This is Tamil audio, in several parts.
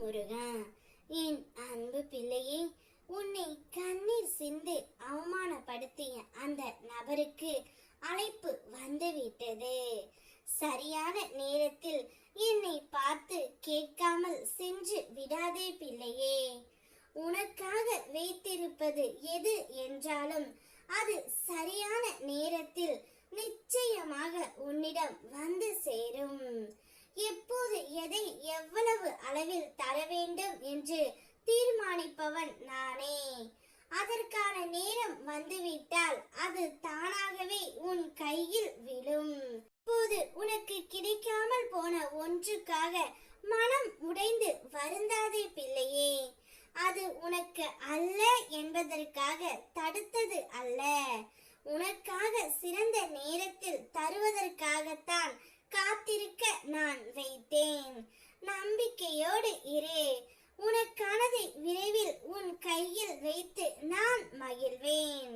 முருகா என் அன்பு பிள்ளையே உன்னை கண்ணீர் சிந்து அவமானப்படுத்திய அந்த நபருக்கு அழைப்பு வந்துவிட்டது. சரியான நேரத்தில் என்னை பார்த்து கேட்காமல் சென்று விடாதே பிள்ளையே. உனக்காக வைத்திருப்பது எது என்றாலும் அது சரியான நேரத்தில் நிச்சயமாக உன்னிடம் வந்து வேண்டும் என்று தீர்மானிப்பவன் நானே. அதற்கான நேரம் வந்துவிட்டால் அது தானாகவே உன் கையில் விழும். இப்போது உனக்கு கிடைக்காமல் போன ஒன்றுக்காக மனம் உடைந்து வருந்தாதே பிள்ளையே. அது உனக்கு அல்ல என்பதற்காக தடுத்தது அல்ல. உனக்காக சிறந்த நேரத்தில் தருவதற்காகத்தான் காத்திருக்க நான் வைத்தேன். நம்பிக்கையோடு இரு. உனக்கானதை விரைவில் உன் கையில் வைத்து நான் மகிழ்வேன்.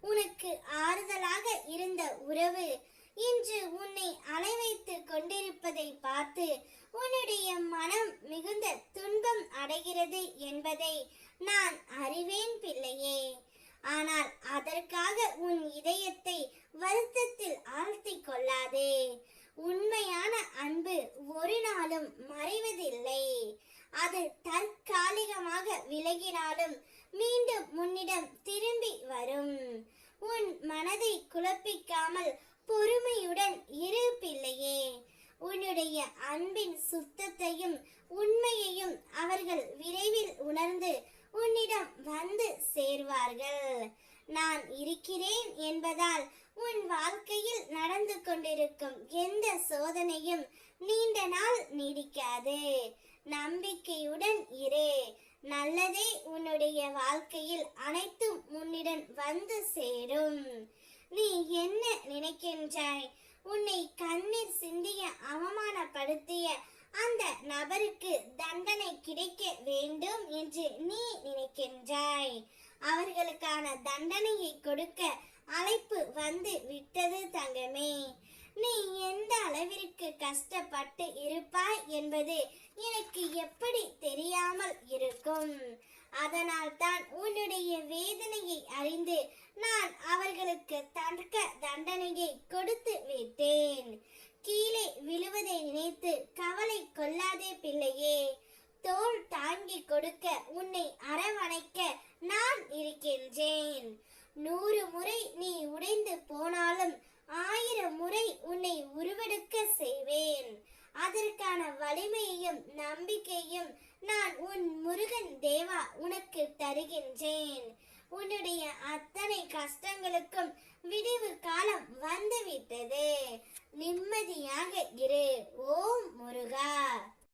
உனக்கு ஆறுதலாக இருந்த உறவு இன்று உன்னை அலைவைத்து கொண்டிருப்பதை பார்த்து உன்னுடைய மனம் மிகுந்த துன்பம் அடைகிறது என்பதை நான் அறிவேன் பிள்ளையே. ஆனால் அதற்காக உன் இதயத்தை வருத்தத்தில் ஆழ்த்திக் கொள்ளாதே. உன் அன்பு ஒரு நாளும் மறைவதில்லை. அது தற்காலிகமாக விலகினாலும் மீண்டும் உன்னிடம் திரும்பி வரும். உன் மனதை குழப்பிக்காமல் பொறுமையுடன் இரு பிள்ளையே. உன்னுடைய அன்பின் சுத்தத்தையும் உண்மையையும் அவர்கள் விரைவில் உணர்ந்து உன்னிடம் வந்து சேர்வார்கள். நான் இருக்கிறேன் என்பதால் உன் வாழ்க்கையில் நடந்து கொண்டிருக்கும் எந்த சோதனையும் நீண்ட நாள் நீடிக்காது. நம்பிக்கையுடன் இரு. நல்லதே உன்னுடைய வாழ்க்கையில் அனைத்தும் உன்னிடம் வந்து சேரும். நீ என்ன நினைக்கின்றாய்? உன்னை கண்ணீர் சிந்திய அவமானப்படுத்திய அந்த நபருக்கு தண்டனை கிடைக்க வேண்டும் என்று நீ நினைக்கின்றாய். அவர்களுக்கான தண்டனையை கொடுக்க அழைப்பு வந்து விட்டது தங்கமே. நீ எந்த அளவு கஷ்டப்பட்டு இருப்பாய் என்பது எனக்கு எப்படி தெரியாமல் இருக்கும். அதனால் தான் உன்னுடைய வேதனையை அறிந்து நான் அவர்களுக்கு தக்க தண்டனையை கொடுத்து விட்டேன். கீழே விழுவதை நினைத்து கவலை கொள்ளாதே பிள்ளையே. தோல் தாங்கி கொடுக்க உன்னை அரவணைக்க நான் இருக்கின்றேன். நூறு முறை நீ உடைந்து போனாலும் ஆயிரம் முறை உன்னை உருவெடுக்க செய்வேன் அதற்கான வலிமையையும் நம்பிக்கையும் நான் உன் முருகன் தேவா உனக்கு தருகின்றேன். உன்னுடைய அத்தனை கஷ்டங்களுக்கும் விடிவு காலம் வந்துவிட்டது. நிம்மதியாக இரு.